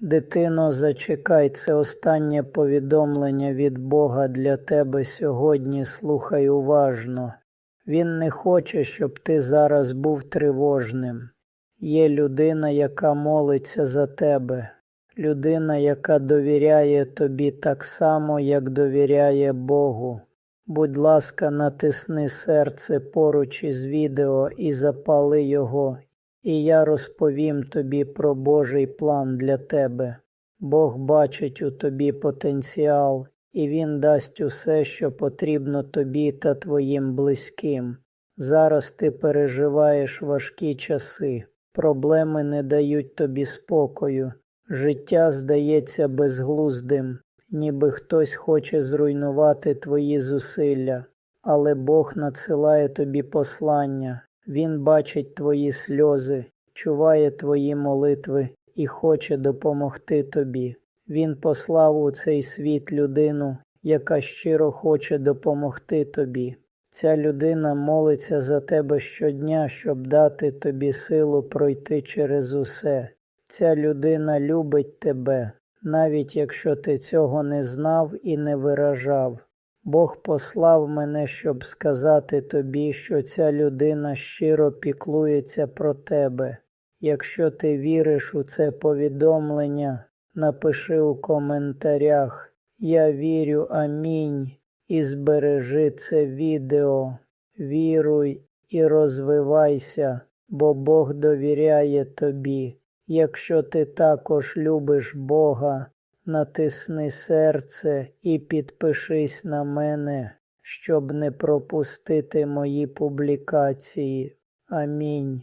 Дитино, зачекай, це останнє повідомлення від Бога для тебе сьогодні. Слухай уважно. Він не хоче, щоб ти зараз був тривожним. Є людина, яка молиться за тебе, людина, яка довіряє тобі так само, як довіряє Богу. Будь ласка, натисни серце поруч із відео і запали його, і я розповім тобі про Божий план для тебе. Бог бачить у тобі потенціал, і Він дасть усе, що потрібно тобі та твоїм близьким. Зараз ти переживаєш важкі часи, проблеми не дають тобі спокою, життя здається безглуздим, ніби хтось хоче зруйнувати твої зусилля, але Бог надсилає тобі послання, Він бачить твої сльози, чуває твої молитви і хоче допомогти тобі. Він послав у цей світ людину, яка щиро хоче допомогти тобі. Ця людина молиться за тебе щодня, щоб дати тобі силу пройти через усе. Ця людина любить тебе, навіть якщо ти цього не знав і не виражав. Бог послав мене, щоб сказати тобі, що ця людина щиро піклується про тебе. Якщо ти віриш у це повідомлення, напиши у коментарях Я вірю, амінь. І збережи це відео, віруй і розвивайся, бо Бог довіряє тобі. Якщо ти також любиш Бога, натисни серце і підпишись на мене, щоб не пропустити мої публікації. Амінь.